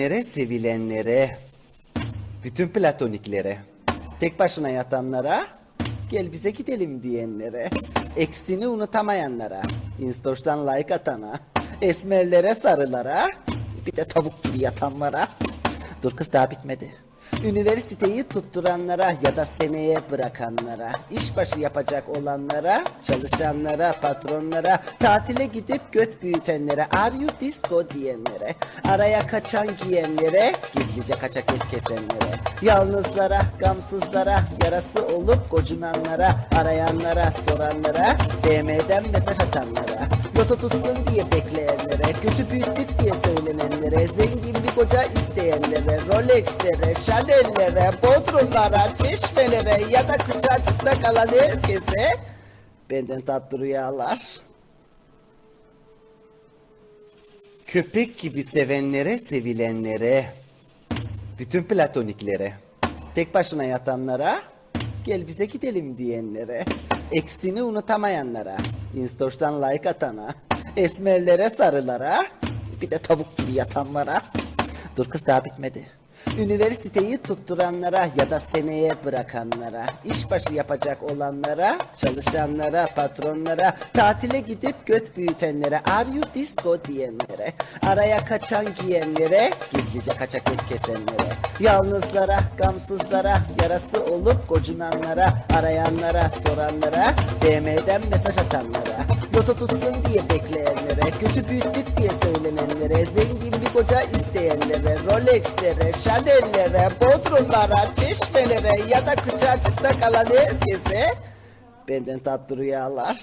Sevenlere, sevilenlere, bütün platoniklere, tek başına yatanlara, gel bize gidelim diyenlere, eksini unutamayanlara, Instoş'tan like atana, esmerlere sarılara, bir de tavuk gibi yatanlara. Dur kız daha bitmedi. Üniversiteyi tutturanlara ya da seneye bırakanlara, işbaşı yapacak olanlara, çalışanlara, patronlara, tatile gidip göt büyütenlere, are you disco diyenlere, araya kaçan giyenlere, gizlice kaçak et kesenlere, yalnızlara, gamsızlara, yarası olup gocunanlara, arayanlara, soranlara, DM'den mesaj atanlara, loto tutsun diye bekleyenlere, göçü büyüttük diye söylenenlere, zengin bir koca isteyenlere, Rolex'lere, Chanel'lere, Bodrumlara, Çeşmelere ya da kıçı açıkta kalan herkese benden tatlı rüyalar. Köpek gibi sevenlere, sevilenlere, bütün platoniklere, tek başına yatanlara, gel bize gidelim diyenlere, eksini unutamayanlara, Instoş'tan like atana, esmerlere sarılara, bir de tavuk gibi yatanlara. Dur kız daha bitmedi. Üniversiteyi tutturanlara ya da seneye bırakanlara, işbaşı yapacak olanlara, çalışanlara, patronlara, tatile gidip göt büyütenlere, are you disco diyenlere, araya kaçan giyenlere, gizlice kaçak et kesenlere, yalnızlara, gamsızlara, yarası olup gocunanlara, arayanlara, soranlara, DM'den mesaj atanlara, loto tutsun diye bekleyenlere, göçü büyüttük diye söylenenlere, zengin bir koca isteyenlere, Rolex'lere, Chanel'lere, Bodrumlara, Çeşmelere ya da kıçı açıkta kalan herkese benden tatlı rüyalar.